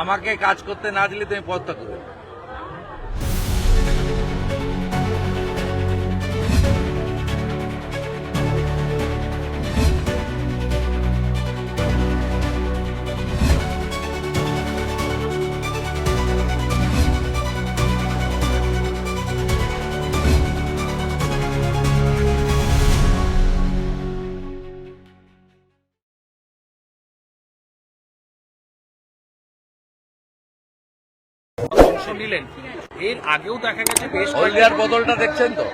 আমাকে কাজ করতে না দিলে তুমি পদত্যাগ করবে। অংশ নিলেন। এর আগেও দেখা গেছে বেশ হলদিয়ার বদলটা দেখছেন তো?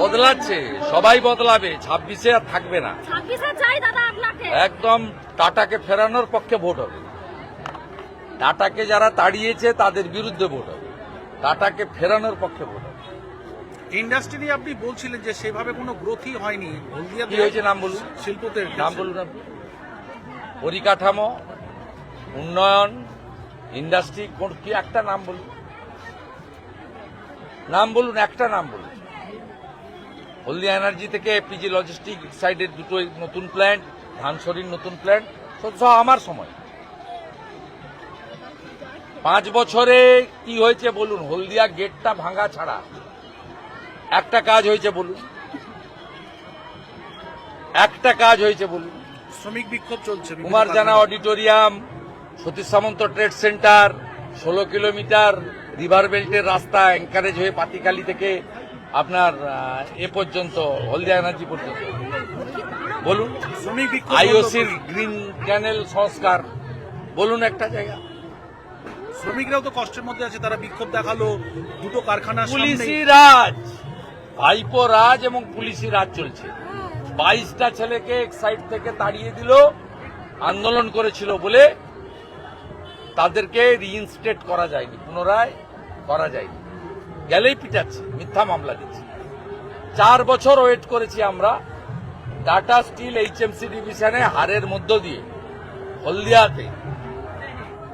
বদলাচ্ছে সবাই বদলাবে ছাব্বিশে আর থাকবে না। একদম টাটাকে ফেরানোর পক্ষে ভোট হবে। টাটাকে যারা তাড়িয়েছে তাদের বিরুদ্ধে ভোট হবে। টাটাকে ফেরানোর পক্ষে ভোট হবে। ইন্ডাস্ট্রি নিয়ে আপনি বলছিলেন যে সেভাবে কোনো গ্রোথই হয়নি। হলদিয়া কি হয়েছে? নাম বলুন। শিল্পতে নাম বলুন আপনি। পরিকাঠামো উন্নয়ন ইন্ডাস্ট্রি কোন কি একটা নাম বলুন। নাম বলুন একটা নাম বলুন। হলদিয়া এনার্জি থেকে পিজি লজিস্টিক সাইডের দুটো নতুন প্ল্যান্ট ধানসরির নতুন প্ল্যান্ট সব সব আমার সময়। পাঁচ বছরে কি হয়েছে বলুন হলদিয়া গেটটা ভাঙা ছাড়া। একটা কাজ হয়েছে বলুন। একটা কাজ হয়েছে বলুন। শ্রমিক বিক্ষোভ চলছে Kumar Jana auditorium Satish Samanta trade center ষোলো কিলোমিটার রিভার বেল্টের রাস্তা এনকারেজ হয়ে পাতিকালি থেকে আপনার এ পর্যন্ত হলদিয়া এনার্জি পর্যন্ত। বলুন আইওসির গ্রিন ক্যানেল সংস্কার। বলুন একটা জায়গা। শ্রমিকরাও তো কষ্টের মধ্যে আছে তারা বিক্ষোভ দেখাল দুটো কারখানা পুলিশি রাজ। ভাইপো রাজ এবং পুলিশি রাজ চলছে। বাইশটা ছেলেকে এক সাইড থেকে তাড়িয়ে দিল আন্দোলন করেছিল বলে তাদেরকে রিইনস্টেট করা যায়নি, পুনরায় করা যায়নি। গেলেই পিটাচ্ছে, মিথ্যা মামলা দিচ্ছে। চার বছর ওয়েট করেছি আমরা টাটা স্টিল এইচএমসি ডিভিশনে হারের মধ্য দিয়ে, হলদিয়াতে।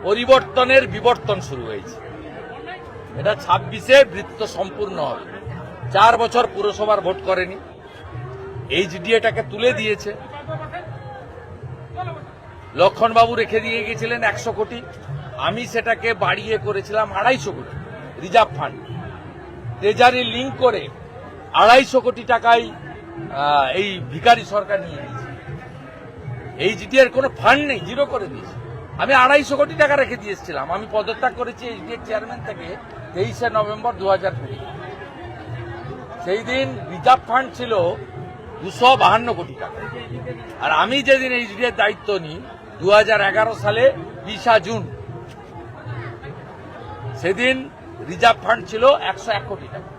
পরিবর্তনের বিবর্তন শুরু হয়েছে। এটা ছাব্বিশে বৃত্ত সম্পূর্ণ হবে। চার বছর পুরসভার ভোট করেনি। এইচডিএটাকে তুলে দিয়েছে। লক্ষণবাবু রেখে দিয়ে গেছিলেন একশো কোটি। আমি সেটাকে বাড়িয়ে করেছিলাম আড়াইশো কোটি রিজার্ভ ফান্ড। ট্রেজারি লিঙ্ক করে আড়াইশো কোটি টাকায় এই ভিখারি সরকার নিয়ে নিয়েছে। এইচডিএর কোনো ফান্ড নেই জিরো করে দিয়েছে। আমি আড়াইশো কোটি টাকা রেখে দিয়ে এসেছিলাম। আমি পদত্যাগ করেছি এইচডিএর চেয়ারম্যান থেকে তেইশে নভেম্বর দু হাজার কুড়ি। সেই দিন রিজার্ভ ফান্ড ছিল দুশো বাহান্ন কোটি টাকা। আর আমি যেদিন এইচডিএর দায়িত্ব নিই দু হাজার এগারো সালে বিশা জুন। সেদিন রিজার্ভ ফান্ড ছিল একশো এক কোটি টাকা।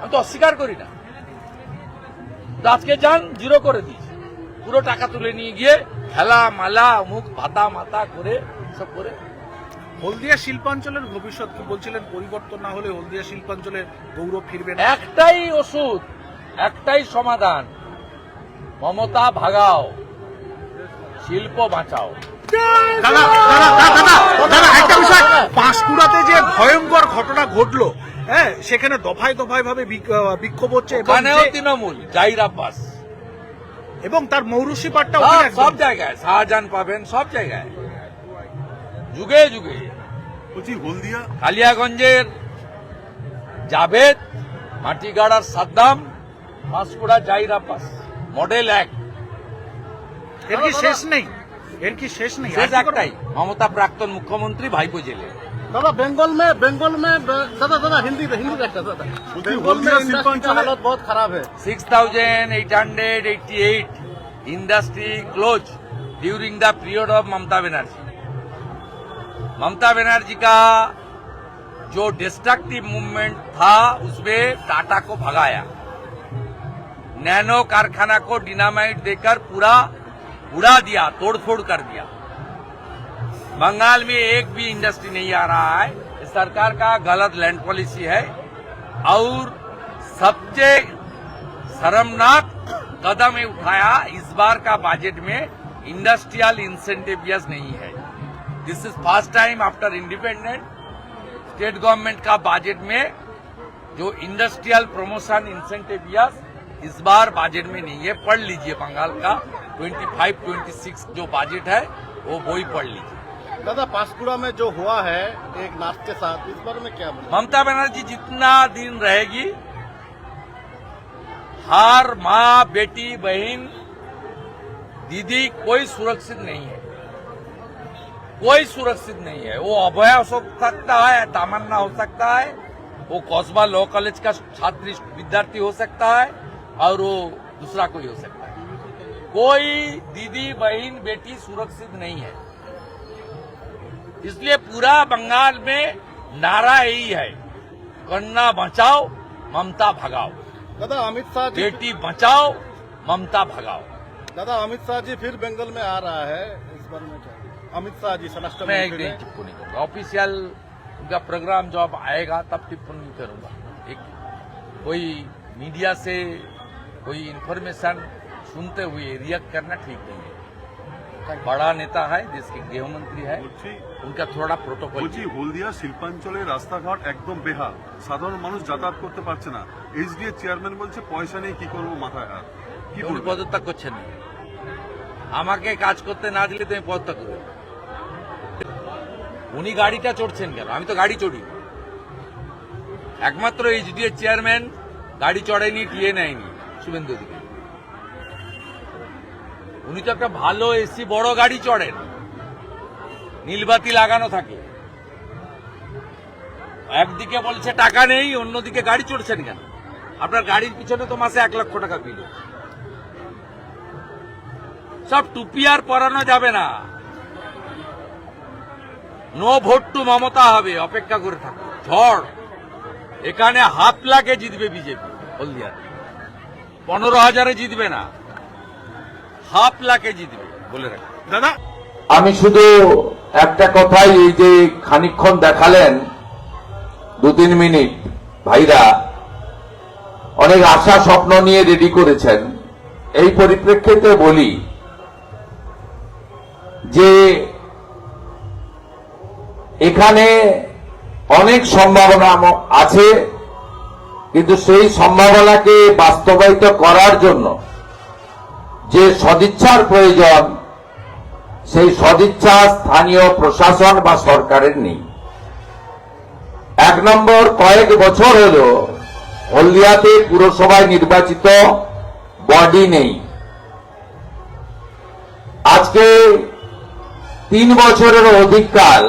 আমি তো অস্বীকার করি না। আজকে যান জিরো করে দিয়েছে। পুরো টাকা তুলে নিয়ে গিয়ে খেলা মালা মুখ ভাতা মাতা করে সব করে। হলদিয়া শিল্পাঞ্চলের ভবিষ্যৎ কি বলছিলেন? পরিবর্তন না হলে হলদিয়া শিল্পাঞ্চলের গৌরব ফিরবে না। একটাই ওষুধ একটাই সমাধান। মমতা ভাগাও শিল্প বাঁচাও। দাদা দাদা দাদা দাদা একটা বিষয় পাঁশকুড়াতে যে ভয়ঙ্কর ঘটনা ঘটলো হ্যাঁ সেখানে দফায় দফায় ভাবে বিক- বিক্ষোভ হচ্ছে ওখানেও তৃণমূল জাহির আব্বাস এবং তার মৌরুষি পাটটা সব ওখানে সব একদম। জায়গায় শাহজাহান পাবেন সব জায়গায়। যুগে যুগে। বলছি হলদিয়া? কালিয়াগঞ্জের জাভেদ মাটিগাড়ার সাদ্দাম পাঁশকুড়া জাহির আব্বাস মডেল এক। এর কি শেষ নেই? এর কি শেষ নেই শেষ আর কি করবো? একটাই মমতা প্রাক্তন মুখ্যমন্ত্রী ভাইপো জেলে दादा बंगाल में बंगाल में दादा दादा हिंदी हिंदी देखता दादा बोलती बंगाल में हल्दिया इंडस्ट्री का शिल्पांचल- हालत बहुत खराब है six thousand eight hundred eighty eight industry close during the period of Mamata Banerjee Mamata Banerjee का जो डिस्ट्रक्टिव मूवमेंट था उसमें टाटा को भगाया नैनो कारखाना को डिनामाइट देकर पूरा उड़ा दिया, तोड़फोड़ कर दिया। बंगाल में एक भी इंडस्ट्री नहीं आ रहा है। सरकार का गलत लैंड पॉलिसी है। और सबसे शर्मनाक कदम उठाया, इस बार का बजट में इंडस्ट्रियल इंसेंटिवियस नहीं है। This is first time after independent state government का बजट में जो इंडस्ट्रियल प्रमोशन इंसेंटिवियस इस बार बजट में नहीं है। पढ़ लीजिए बंगाल का। 25 26 जो बजट है वो वही पढ़ लीजिए। दादा पासकुड़ा में जो हुआ है एक नाच के साथ इस बारे में क्या ममता बनर्जी जितना दिन रहेगी हर माँ बेटी बहन दीदी कोई सुरक्षित नहीं है। कोई सुरक्षित नहीं है। वो अभय हो सकता है तमन्ना हो सकता है वो कौसबा लॉ कॉलेज का छात्र विद्यार्थी हो सकता है और वो दूसरा कोई हो सकता है। कोई दीदी बहन बेटी सुरक्षित नहीं है। इसलिए पूरा बंगाल में नारा यही है। कन्ना बचाओ ममता भगाओ। दादा अमित शाह जी बेटी बचाओ ममता भगाओ। दादा अमित शाह जी फिर बंगाल में आ रहा है। इस बार में क्या? अमित शाह जी स्वराष्ट्र मैं एक दिन टिप्पणी करूँगा। ऑफिशियल उनका प्रोग्राम जब आएगा तब टिप्पणी करूँगा। एक कोई मीडिया से कोई इंफॉर्मेशन सुनते हुए रिएक्ट करना ठीक नहीं है बड़ा नेता है देश के गृह मंत्री है বলছি उनका थोड़ा प्रोटोकॉल বলছি হলদিয়া শিল্পাঞ্চলের রাস্তাঘাট একদম বেহাল সাধারণ মানুষ যাতায়াত করতে পারছে না এইচডিএ চেয়ারম্যান বলছে পয়সা নেই কি করবো মাথায় হাত কি উনি বলবেন পদত্যাগ করছেন না আমাকে কাজ করতে না দিলে তুমি পদত্যাগ করবে উনি গাড়িটা চড়ছেন কেন আমি তো গাড়ি চড়ি একমাত্র এইচডিএ চেয়ারম্যান গাড়ি চড়ায়নি টিয়ে নেয়নি শুভেন্দু দিকে উনি তো একটা ভালো এসি, বড় গাড়ি চড়েন। নীলবাতি লাগানো থাকে। একদিকে বলছে, টাকা নেই, অন্যদিকে গাড়ি চড়ছেন কেন? আপনার গাড়ির পিছনে তো মাসে এক লক্ষ টাকা বিল। সব টুপি আর পরানো যাবে না। নো ভোট টু মমতা হবে, অপেক্ষা করে থাকো ঝড়। এখানে হাফ লাখে জিতবে বিজেপি হলদিয়ার পনেরো হাজারে জিতবে না। হাফ লাখে জিতবে বলে রাখি। দাদা? আমি শুধু একটা কথাই এই যে খানিকক্ষণ দেখালেন দু তিন মিনিট ভাইরা অনেক আশা স্বপ্ন নিয়ে রেডি করেছেন। এই পরিপ্রেক্ষিতে বলি যে এখানে অনেক সম্ভাবনা আছে কিন্তু সেই সম্ভাবনাকে বাস্তবায়িত করার জন্য যে সদিচ্ছার প্রয়োজন, সেই সদিচ্ছা স্থানীয় প্রশাসন বা সরকারের নেই। এক নম্বর, কয়েক বছর হল, হলদিয়াতে পুরসভায় নির্বাচিত বডি নেই। আজকে তিন বছরের অধিককাল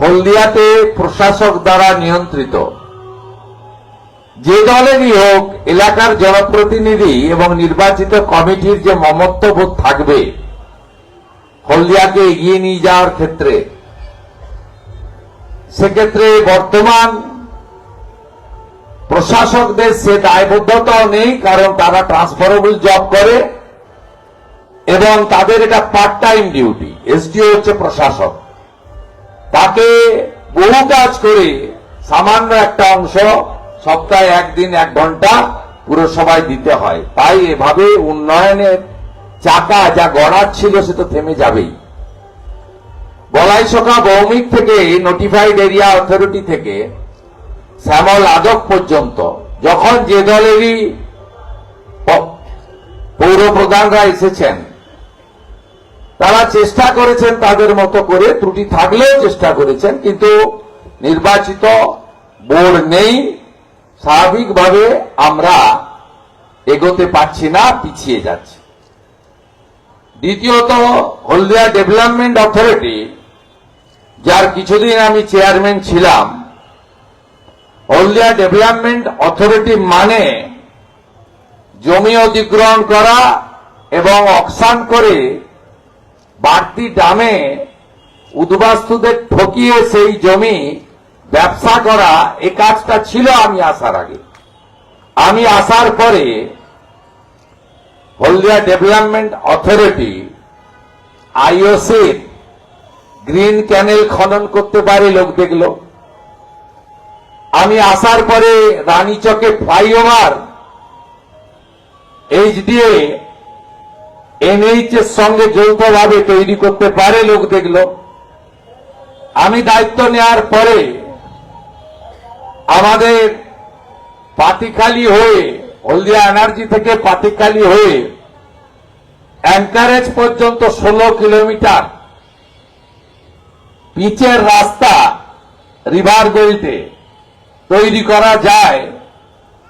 হলদিয়াতে প্রশাসক দ্বারা নিয়ন্ত্রিত। যে দলেরই হোক এলাকার জনপ্রতিনিধি এবং নির্বাচিত কমিটির যে মমত্ববোধ থাকবে, হলদিয়াকে এগিয়ে নিয়ে যাওয়ার ক্ষেত্রে। সেক্ষেত্রে বর্তমান প্রশাসকদের সে দায়বদ্ধতাও নেই, কারণ তারা ট্রান্সফারেবল জব করে এবং তাদের এটা পার্ট টাইম ডিউটি এসডিও হচ্ছে প্রশাসক। তাকে বহু কাজ করে সামান্য একটা অংশ সপ্তাহে একদিন, এক ঘণ্টা পুরসভায় দিতে হয়। তাই এভাবে উন্নয়নের চাকা যা গড়ার ছিল সে তো থেমে যাবেই। বলাইশোখা ভৌমিক থেকে নোটিফাইড এরিয়া অথরিটি থেকে, শ্যামল আদক পর্যন্ত, যখন যে দলেরই পৌর প্রধানরা এসেছেন, তারা চেষ্টা করেছেন তাদের মতো করে, ত্রুটি থাকলেও চেষ্টা করেছেন, কিন্তু নির্বাচিত বোর্ড নেই। স্বাভাবিকভাবে আমরা এগোতে পারছি না, পিছিয়ে যাচ্ছি। দ্বিতীয়ত, হলদিয়া ডেভেলপমেন্ট অথরিটি যার কিছুদিন আমি চেয়ারম্যান ছিলাম, হলদিয়া ডেভেলপমেন্ট অথরিটি মানে জমি অধিগ্রহণ করা এবং অকশান করে বাড়তি দামে উদ্বাস্তুদের ঠকিয়ে সেই জমি ব্যবসা করা এই কাজটা ছিল আমি আসার আগে। আমি আসার পরে হলদিয়া ডেভেলপমেন্ট অথরিটি আইওসির গ্রিন ক্যানেল খনন করতে পারে লোক দেখল। আমি আসার পরে রানীচকে ফ্লাইওভার, এইচডিএ এনএইচ এর সঙ্গে যৌথভাবে তৈরি করতে পারে লোক দেখল। আমি দায়িত্ব নেওয়ার পরে আমাদের পাতিখালি হয়ে, হলদিয়া এনার্জি থেকে পাতিখালি হয়ে অ্যাঙ্কারেজ পর্যন্ত ষোলো কিলোমিটার পিচের রাস্তা রিভার বেল্টে তৈরি করা যায়।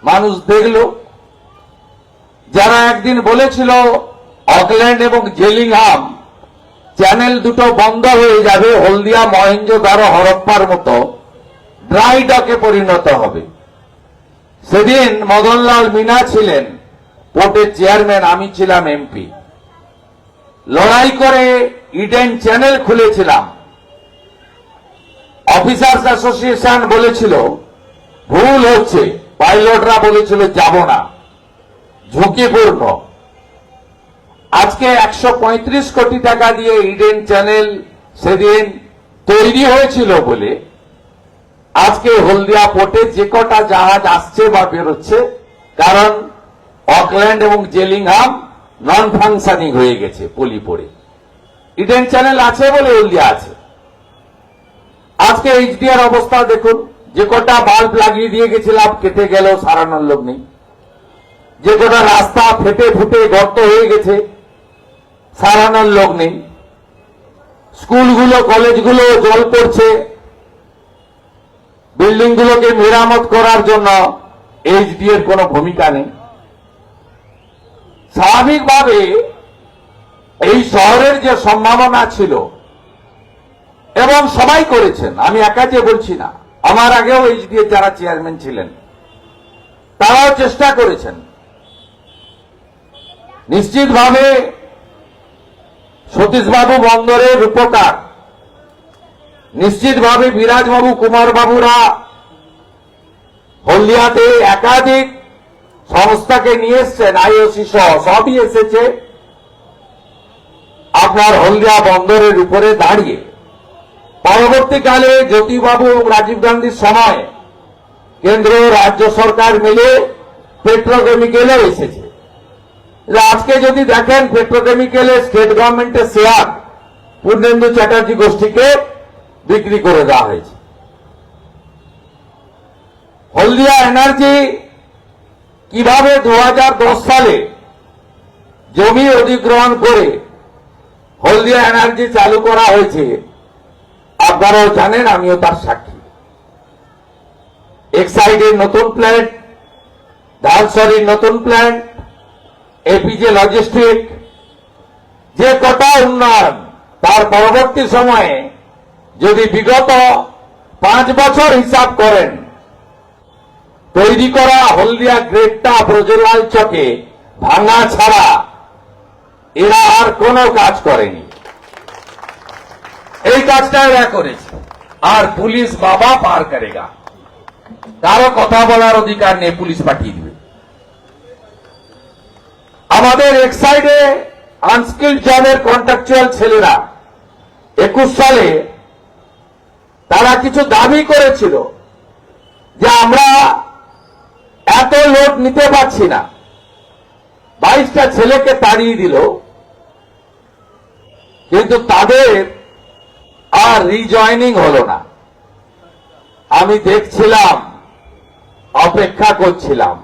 মানুষ দেখল। যারা একদিন বলেছিল অকল্যান্ড এবং জেলিংহাম চ্যানেল দুটো বন্ধ হয়ে যাবে, হলদিয়া মহেঞ্জোদারো হরপ্পার মতো। ড্রাই ডকে পরিণত হবে। সেদিন মদনলাল মিনা ছিলেন পোর্টের চেয়ারম্যান, আমি ছিলাম এমপি। লড়াই করে ইডেন চ্যানেল খুলেছিলাম। অফিসার্স অ্যাসোসিয়েশন বলেছিল, ভুল হচ্ছে। পাইলটরা বলেছিল, যাব না। ঝুঁকিপূর্ণ। আজকে একশো পঁয়ত্রিশ কোটি টাকা দিয়ে ইডেন চ্যানেল সেদিন তৈরি হয়েছিল বলে আজকে হলদিয়া পোর্টে যে কটা জাহাজ আসছে বা বেরোচ্ছে, কারণ অকল্যান্ড এবং জেলিংহাম নন ফাংশনিং হয়ে গেছে পলি পড়ে। ইডেন চ্যানেল আছে বলে হলদিয়া আছে। আজকে এইচডিআর অবস্থা দেখুন, যে কটা বাল্ব লাগিয়ে দিয়ে গেছিলাম, কেটে গেলেও সারানোর লোক নেই। যে কটা রাস্তা ফেটে ফুটে গর্ত হয়ে গেছে, সারানোর লোক নেই। স্কুলগুলো, কলেজগুলো জল পড়ছে বিল্ডিংগুলোকে মেরামত করার জন্য এইচডি এর কোনো ভূমিকা নেই। স্বাভাবিকভাবে এই শহরের যে সম্ভাবনা ছিল, এবং সবাই করেছেন, আমি একা যে বলছি না, আমার আগেও এইচডি এর যারা চেয়ারম্যান ছিলেন, তারাও চেষ্টা করেছেন। নিশ্চিতভাবে সতীশবাবু বন্দরের উপকার নিশ্চিতভাবে বিরাজবাবু, কুমারবাবুরা হলদিয়াতে একাধিক সংস্থাকে নিয়ে এসছেন, আইওসি সহ, সবই এসেছে আপনার হলদিয়া বন্দরের উপরে দাঁড়িয়ে। পরবর্তীকালে জ্যোতিবাবু এবং রাজীব গান্ধীর সময় কেন্দ্র, রাজ্য সরকার মিলে পেট্রোকেমিক্যালও এসেছে। আজকে যদি দেখেন, পেট্রোকেমিক্যালে স্টেট গভর্নমেন্টের শেয়ার, পূর্ণেন্দু চ্যাটার্জি গোষ্ঠীকে বিক্রি করে দেওয়া হয়েছে। হলদিয়া এনার্জি কীভাবে দু হাজার দশ সালে জমি অধিগ্রহণ করে হলদিয়া এনার্জি চালু করা হয়েছে, আপনারাও জানেন, আমিও তার সাক্ষী। এক্সাইডের নতুন প্ল্যান্ট ডালসরির নতুন প্ল্যান্ট এপিজে লজিস্টিক যে কটা উন্নয়ন তার পরবর্তী সময়ে যদি বিগত পাঁচ বছর হিসাব করেন, তৈরি করা হলদিয়া গ্রেডটা ব্রজলাল চকে ভাঙা ছাড়া এরা আর কোনো কাজ করেনি। এই কাজটা এরা করেছে। আর পুলিশ বাবা পার করেগা। কারও কথা বলার অধিকার নেই, পুলিশ পাঠিয়ে দিবে। আমাদের এক সাইডে আনস্কিল জবের কন্ট্রাকচুয়াল ছেলেরা একুশ সালে তারা কিছু দাবি করেছিল যে আমরা এত লোড নিতে পারছি না। বাইশটা ছেলেকে তাড়িয়ে দিল। কিন্তু তাদের আর রিজয়নিং হলো না। আমি দেখছিলাম, অপেক্ষা করছিলাম।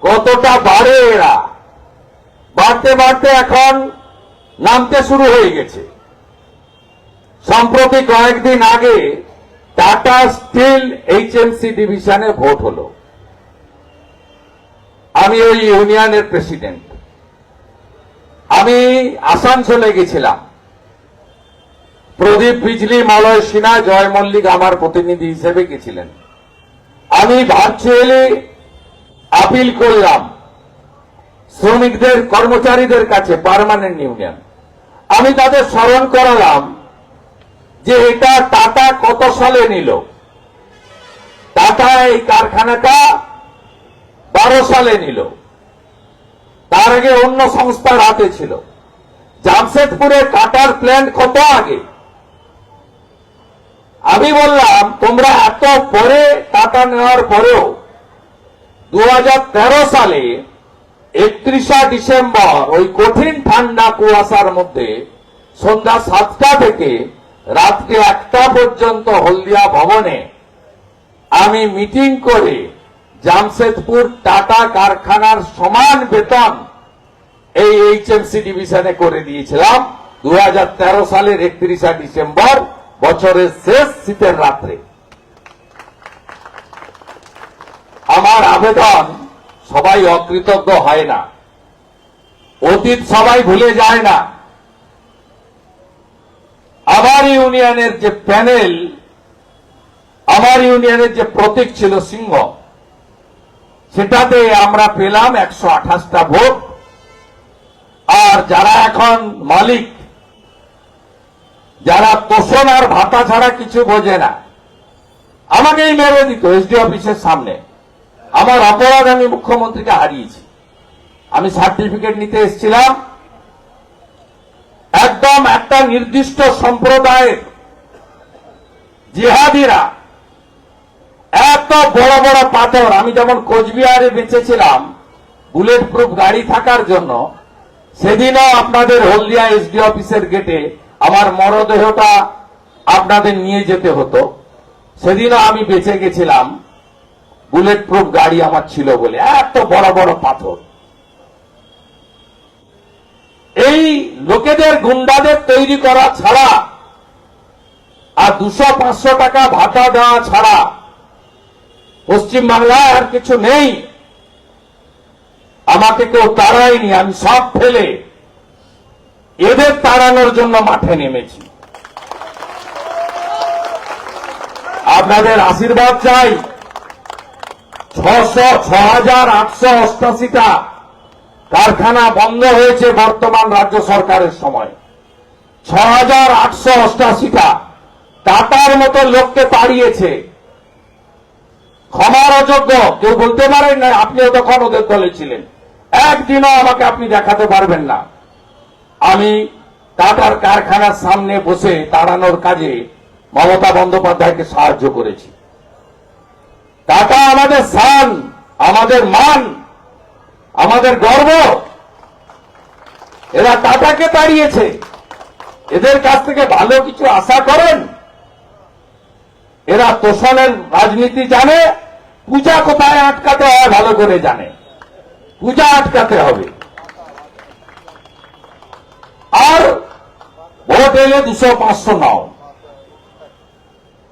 কতটা বাড়ে এরা। বাড়তে বাড়তে এখন নামতে শুরু হয়ে গেছে। সম্প্রতি কয়েকদিন আগে টাটা স্টিল এইচএমসি ডিভিশনে ভোট হলো। আমি ওই ইউনিয়নের প্রেসিডেন্ট। আমি আসানসোলে গেছিলাম। প্রদীপ বিজলি, মলয় সিনহা, জয় মল্লিক আমার প্রতিনিধি হিসেবে গেছিলেন। আমি ভার্চুয়ালি আপিল করলাম শ্রমিকদের, কর্মচারীদের কাছে, পার্মানেন্ট ইউনিয়ন। আমি তাদের স্মরণ করালাম যে এটা টাটা কত সালে নিল? টাটা এই কারখানাটা বারো সালে নিল। তার আগে অন্য সংস্থার হাতে ছিল। জামশেদপুরে কাটার প্ল্যান্ট কত আগে? আমি বললাম, তোমরা এত পরে টাটা নেওয়ার পরেও দু হাজার তেরো সালে একত্রিশা ডিসেম্বর ওই কঠিন ঠান্ডা কুয়াশার মধ্যে সন্ধ্যা সাতটা থেকে রাত্রি একটা পর্যন্ত হলদিয়া ভবনে আমি মিটিং করে জামশেদপুর টাটা কারখানার সমান বেতন এই এইচএমসি ডিভিশনে করে দিয়েছিলাম। দু হাজার তেরো সালের একত্রিশা ডিসেম্বর, বছরের শেষ শীতের রাত্রে। আমার আবেদন সবাই অকৃতজ্ঞ হয় না। অতীত সবাই ভুলে যায় না। আমার ইউনিয়নের যে প্যানেল আমার ইউনিয়নের যে প্রতীক ছিল সিংহ, সেটাতে আমরা পেলাম একশো আঠাশটা ভোট। আর যারা এখন মালিক, যারা তোষণ আর ভাতা ছাড়া কিছু বোঝে না, আমাকেই মেরে দিত এসডি অফিসের সামনে। আমার অপরাধ আমি মুখ্যমন্ত্রীকে হারিয়েছি। আমি সার্টিফিকেট নিতে এসেছিলাম। একটা নির্দিষ্ট সম্প্রদায়ের জিহাদিরা এত বড় বড় পাথর, আমি যেমন কোচবিহারে বেঁচেছিলাম বুলেট প্রুফ গাড়ি থাকার জন্য, সেদিনও আপনাদের হলদিয়া এসডি অফিসের গেটে আমার মরদেহটা আপনাদের নিয়ে যেতে হতো। সেদিনও আমি বেঁচে গেছিলাম বুলেট প্রুফ গাড়ি আমার ছিল বলে, এত বড় বড় পাথর। এই লোকেদের গুন্ডাদের তৈরি করা ছাড়া আর দুশো পাঁচশো টাকা ভাতা দেওয়া ছাড়া পশ্চিম বাংলায় আর কিছু নেই। আমাকে কেউ তাড়ায়নি, আমি সব ফেলে এদের তাড়ানোর জন্য মাঠে নেমেছি। আপনাদের আশীর্বাদ চাই। ছশো ছ হাজার আটশো অষ্টাশিটা কারখানা বন্ধ হয়েছে বর্তমান রাজ্য সরকারের সময়। ছ হাজার আটশো অষ্টাশিটা টাটার মতো লোককে তাড়িয়েছে ক্ষমার অযোগ্য, কেউ বলতে পারেন না আপনিও তখন ওদের দলে ছিলেন। একদিনও আমাকে আপনি দেখাতে পারবেন না। আমি টাটার কারখানার সামনে বসে তাড়ানোর কাজে মমতা বন্দ্যোপাধ্যায়কে সাহায্য করেছি। টাটা আমাদের সান, আমাদের মান। আমাদের গর্ব। এরা টাটাকে তাড়িয়েছে। এদের কাছ থেকে ভালো কিছু আশা করেন। এরা তোষণের রাজনীতি জানে, পূজা কোথায় আটকাতে হয় ভালো করে জানে। পূজা আটকাতে হবে। আর ভোট এলে দুশো পাঁচশো নাও।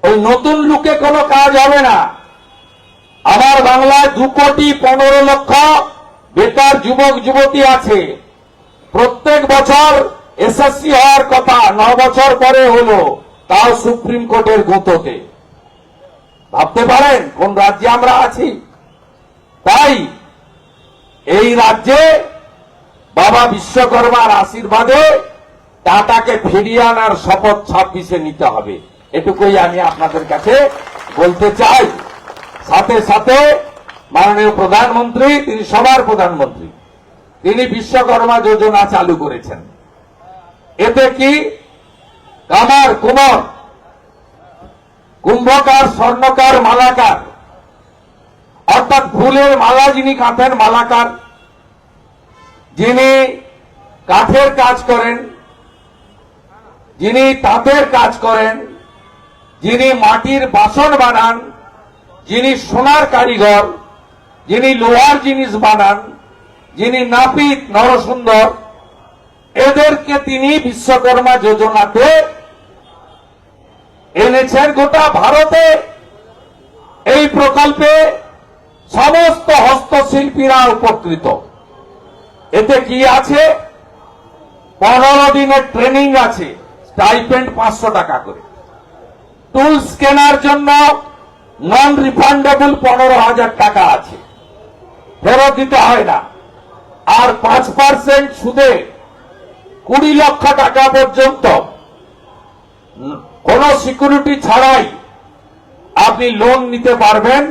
ওই নতুন লুকে কোনো কাজ হবে না। আমার বাংলায় দু কোটি পনেরো লক্ষ বেকার যুবক, যুবতী আছে। প্রত্যেক বছর এসএসসি হওয়ার কথা ন বছর পরে হলো, তাও সুপ্রিম কোর্টের গুঁতোতে। ভাবতে পারেন কোন রাজ্যে আমরা আছি? তাই এই রাজ্যে বাবা বিশ্বকর্মার আশীর্বাদে টাটাকে ফিরিয়ে আনার শপথ ছাব্বিশে নিতে হবে। এটুকুই আমি আপনাদের কাছে বলতে চাই। সাথে সাথে মাননীয় প্রধানমন্ত্রী, তিনি সবার প্রধানমন্ত্রী। তিনি বিশ্বকর্মা যোজনা চালু করেছেন। এতে কি? কামার কুমার, কুম্ভকার, স্বর্ণকার, মালাকার। অর্থাৎ ফুলের মালা যিনি কাঁথেন মালাকার, যিনি কাঠের কাজ করেন, যিনি তাঁতের কাজ করেন, যিনি মাটির বাসন বানান, যিনি সোনার কারিগর যিনি লোহার জিনিস বানান, যিনি নাপিত, নরসুন্দর, এদেরকে তিনি বিশ্বকর্মা যোজনাতে এনেছেন গোটা ভারতে। এই প্রকল্পে সমস্ত হস্তশিল্পীরা উপকৃত। এতে কি আছে? পনেরো দিনের ট্রেনিং আছে, স্টাইপেন্ড পাঁচশো টাকা করে। টুলস কেনার জন্য নন রিফান্ডেবল পনেরো হাজার টাকা আছে। ফেরত দিতে হয় না। আর পাঁচ পার্সেন্ট সুদে কুড়ি লক্ষ টাকা পর্যন্ত কোন সিকিউরিটি ছাড়াই আপনি লোন নিতে পারবেন।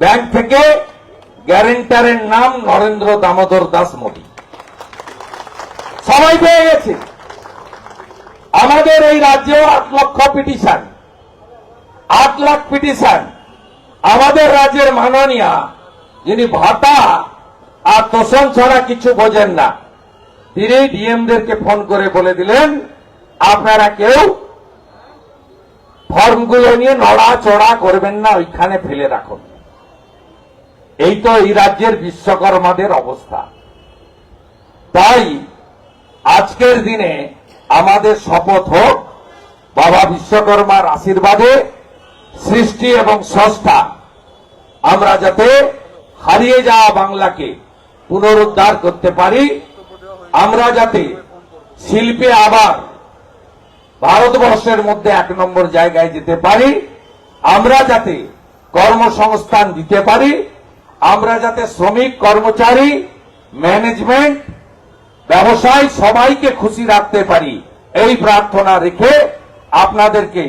ব্যাংক থেকে গ্যারেন্টারের নাম নরেন্দ্র দামোদর দাস মোদী। সবাই পেয়ে গেছে। আমাদের এই রাজ্যে আট লক্ষ পিটিশন, আট লাখ পিটিশন। আমাদের রাজ্যের মাননীয়া যিনি ভাতা আর তোষণ ছাড়া কিছু বোঝেন না। তিনি ডিএমদেরকে ফোন করে বলে দিলেন, আপনারা কেউ ফর্মগুলো নিয়ে নড়া চড়া করবেন না, ওইখানে ফেলে রাখুন। এই তো এই রাজ্যের বিশ্বকর্মাদের অবস্থা। তাই আজকের দিনে আমাদের শপথ হোক, বাবা বিশ্বকর্মার আশীর্বাদে সৃষ্টি এবং সস্তা আমরা যাতে হারিয়ে যাওয়া বাংলাকে পুনরুদ্ধার করতে পারি। আমরা যাতে শিল্পে আবার ভারতবর্ষের মধ্যে এক নম্বর জায়গায় যেতে পারি, আমরা যাতে কর্মসংস্থান দিতে পারি, আমরা যাতে শ্রমিক, কর্মচারী, ম্যানেজমেন্ট, ব্যবসায় সবাইকে খুশি রাখতে পারি, এই প্রার্থনা রেখে আপনাদেরকে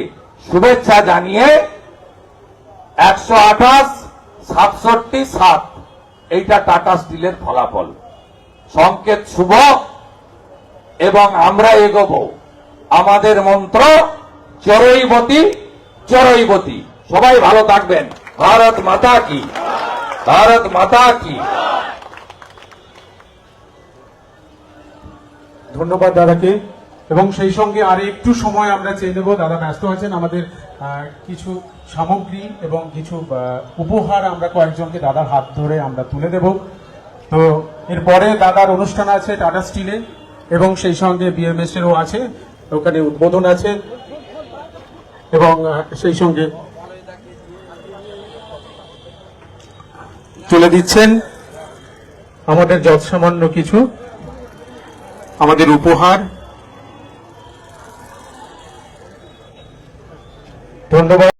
শুভেচ্ছা জানিয়ে একশো আঠাশ সাতষট্টি সাত, এইটা টাটা স্টিলের ফলাফল। সংকেত শুভ এবং আমরা এগোব। আমাদের মন্ত্র, চরৈবতী চরৈবতী। সবাই ভালো থাকবেন। ভারত মাতা কি? ভারত মাতা কি? ধন্যবাদ দাদাকে। এবং সেই সঙ্গে আর একটু সময় আমরা চেয়ে নেব। দাদা ব্যস্ত আছেন। আমাদের কিছু সামগ্রী এবং কিছু উপহার আমরা কয়েকজনকে দাদার হাত ধরে আমরা তুলে দেব। তো এরপরে দাদার অনুষ্ঠান আছে টাটা স্টিলে এবং সেই সঙ্গে বিএমএস এরও আছে, ওখানে উদ্বোধন আছে এবং সেই সঙ্গে তুলে দিচ্ছেন আমাদের যৎসামান্য কিছু, আমাদের উপহার। ধন্যবাদ।